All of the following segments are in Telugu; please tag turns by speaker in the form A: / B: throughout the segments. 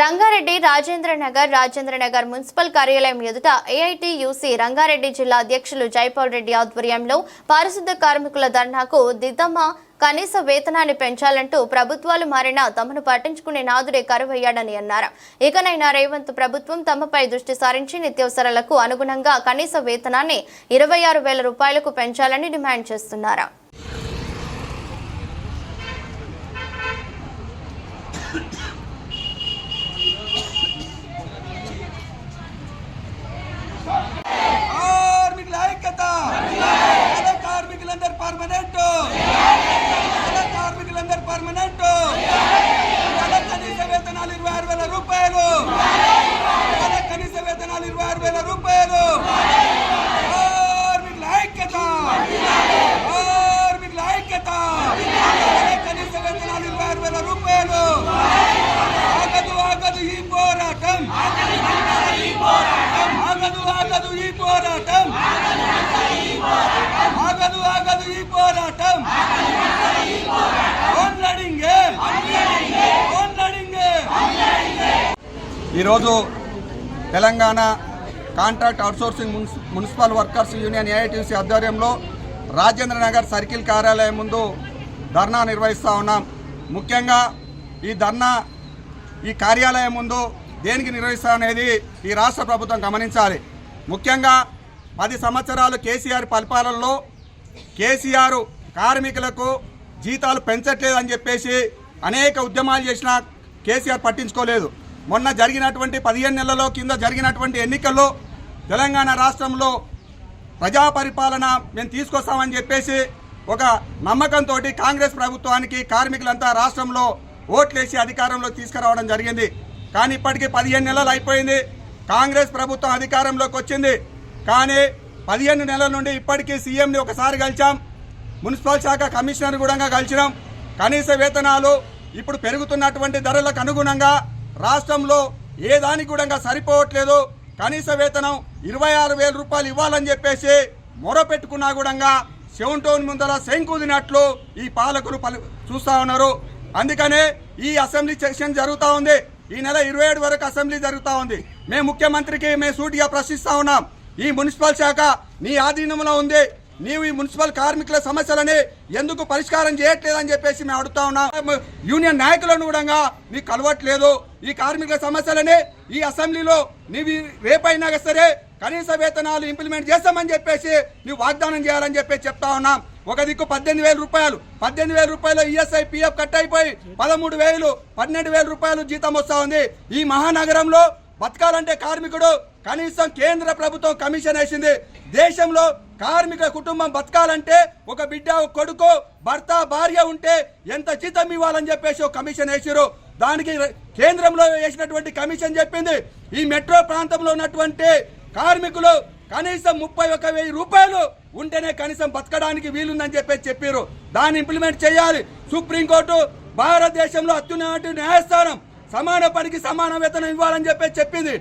A: రంగారెడ్డి రాజేంద్ర నగర్ రాజేంద్ర నగర్ మున్సిపల్ కార్యాలయం ఎదుట ఏఐటియుసి రంగారెడ్డి జిల్లా అధ్యక్షులు జైపాల్ రెడ్డి ఆధ్వర్యంలో పారిశుద్ధ కార్మికుల ధర్నాకు దిద్దమ్మ కనీస వేతనాన్ని పెంచాలంటూ ప్రభుత్వాలు మారినా తమను పట్టించుకునే నాదుడే కరువయ్యాడని అన్నారు. ఇకనైనా రేవంత్ ప్రభుత్వం తమపై దృష్టి సారించి నిత్యావసరాలకు అనుగుణంగా కనీస వేతనాన్ని ఇరవై ఆరు వేల రూపాయలకు పెంచాలని డిమాండ్ చేస్తున్నారు
B: కార్మికుల ఐక్యత పేద కార్మికులందరూ పర్మనెంట్ పేద కార్మికులందరూ పర్మనెంట్ పేద కనీస వేతనాలు ఇరవై ఆరు వేల రూపాయలు పేద కనీస వేతనాలు ఇరవై ఆరు వేల రూపాయలు కార్మికుల ఐక్యత. కార్మికుల ఐక్యత. పేద కనీస వేతనాలు ఇరవై ఆరు వేల రూపాయలు. ఆగదు ఆగదు ఈ పోరాటం. ఆగదు ఆగదు ఈ పోరాటం. ఆగదు ఆగదు ఈ పోరాటం. ఓన్ లడింగే ఈరోజు తెలంగాణ కాంట్రాక్ట్ అవుట్సోర్సింగ్ మున్సి మున్సిపల్ వర్కర్స్ యూనియన్ ఏఐటీసీ ఆధ్వర్యంలో రాజేంద్ర నగర్ సర్కిల్ కార్యాలయం ముందు ధర్నా నిర్వహిస్తూ ఉన్నాం. ముఖ్యంగా ఈ ధర్నా ఈ కార్యాలయం ముందు దేనికి నిర్వహిస్తా అనేది ఈ రాష్ట్ర ప్రభుత్వం గమనించాలి. ముఖ్యంగా పది సంవత్సరాలు కేసీఆర్ పరిపాలనలో కేసీఆర్ కార్మికులకు జీతాలు పెంచట్లేదని చెప్పేసి అనేక ఉద్యమాలు చేసినా కేసీఆర్ పట్టించుకోలేదు. మొన్న జరిగినటువంటి పదిహేను నెలల కింద జరిగినటువంటి ఎన్నికల్లో తెలంగాణ రాష్ట్రంలో ప్రజా పరిపాలన మేము తీసుకొస్తామని చెప్పేసి ఒక నమ్మకంతో కాంగ్రెస్ ప్రభుత్వానికి కార్మికులంతా రాష్ట్రంలో ఓట్లేసి అధికారంలో తీసుకురావడం జరిగింది. కానీ ఇప్పటికీ పదిహేను నెలలు అయిపోయింది. కాంగ్రెస్ ప్రభుత్వం అధికారంలోకి వచ్చింది. కానీ పదిహేను నెలల నుండి ఇప్పటికీ సీఎంని ఒకసారి కలిచాం. మున్సిపల్ శాఖ కమిషనర్ కూడా కలిసినాం. కనీస వేతనాలు ఇప్పుడు పెరుగుతున్నటువంటి ధరలకు అనుగుణంగా రాష్ట్రంలో ఏ దానికి కూడా సరిపోవట్లేదు. కనీస వేతనం ఇరవై ఆరు వేల రూపాయలు ఇవ్వాలని చెప్పేసి మొరపెట్టుకున్నా కూడా సెవెన్ టౌన్ ముందర శంకుదినట్లు ఈ పాలకులు పలు చూస్తా ఉన్నారు. అందుకనే ఈ అసెంబ్లీ సెషన్ జరుగుతూ ఉంది. ఈ నెల ఇరవై ఏడు వరకు అసెంబ్లీ జరుగుతూ ఉంది. మేము ముఖ్యమంత్రికి మేము సూటిగా ప్రశ్నిస్తా ఉన్నాం. ఈ మున్సిపల్ శాఖ నీ ఆధీనంలో ఉంది. నీవు ఈ మున్సిపల్ కార్మికుల సమస్యలని ఎందుకు పరిష్కారం చేయట్లేదని చెప్పేసి మేము అడుగుతా ఉన్నాం. యూనియన్ నాయకులను కూడా మీకు కలవట్లేదు. ఈ కార్మికుల సమస్యలని ఈ అసెంబ్లీలో నీవి రేపైనా సరే కనీస వేతనాలు ఇంప్లిమెంట్ చేస్తామని చెప్పేసి నువ్వు వాగ్దానం చేయాలని చెప్పేసి చెప్తా ఉన్నాం. ఒక దిక్కు పద్దెనిమిది వేల రూపాయలు. పద్దెనిమిది వేల రూపాయలు ఈఎస్ఐ పిఎఫ్ కట్ అయిపోయి పదమూడు వేలు పన్నెండు వేల రూపాయలు జీతం వస్తా ఉంది. ఈ మహానగరంలో బతకాలంటే కార్మికుడు కనీసం కేంద్ర ప్రభుత్వం కమిషన్ వేసింది. దేశంలో కార్మిక కుటుంబం బతకాలంటే ఒక బిడ్డ ఒక కొడుకు భర్త భార్య ఉంటే ఎంత జీతం ఇవ్వాలని చెప్పేసి ఒక కమిషన్ వేసారు దానికి కేంద్రంలో వేసినటువంటి కమిషన్ చెప్పింది ఈ మెట్రో ప్రాంతంలో ఉన్నటువంటి కార్మికులు కనీసం ముప్పై ఒక వెయ్యి రూపాయలు ఉంటేనే కనీసం బతకడానికి వీలుందని చెప్పేసి చెప్పారు దాన్ని ఇంప్లిమెంట్ చేయాలి. సుప్రీంకోర్టు భారతదేశంలో అత్యున్నత న్యాయస్థానం సమాన పనికి సమాన వేతనం ఇవ్వాలని చెప్పి చెప్పింది.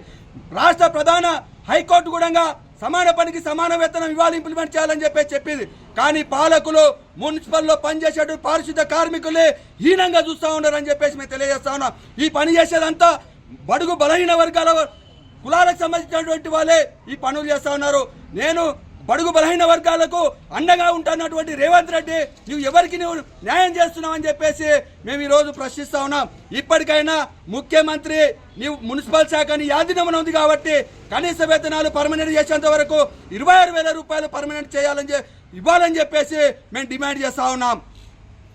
B: రాష్ట్ర ప్రధాన హైకోర్టు కూడా సమాన పనికి సమాన వేతనం ఇవ్వాలి ఇంప్లిమెంట్ చేయాలని చెప్పి చెప్పింది. కానీ పాలకులు మున్సిపల్లో పనిచేసే పారిశుద్ధ కార్మికులే హీనంగా చూస్తూ ఉన్నారని చెప్పేసి మేము తెలియజేస్తా ఉన్నాం. ఈ పని చేసేదంతా బడుగు బలహీన వర్గాల కులాలకు సంబంధించినటువంటి వాళ్ళే ఈ పనులు చేస్తూ ఉన్నారు. నేను బడుగు బలహీన వర్గాలకు అండగా ఉంటున్నటువంటి రేవంత్ రెడ్డి నువ్వు ఎవరికి నువ్వు న్యాయం చేస్తున్నావు అని చెప్పేసి మేము ఈరోజు ప్రశ్నిస్తా ఉన్నాం. ఇప్పటికైనా ముఖ్యమంత్రి నీవు మున్సిపల్ శాఖని యాదినమన ఉంది కాబట్టి కనీస వేతనాలు పర్మనెంట్ చేసేంత వరకు ఇరవై ఆరు వేల రూపాయలు పర్మనెంట్ చేయాలని ఇవ్వాలని చెప్పేసి మేము డిమాండ్ చేస్తా ఉన్నాం.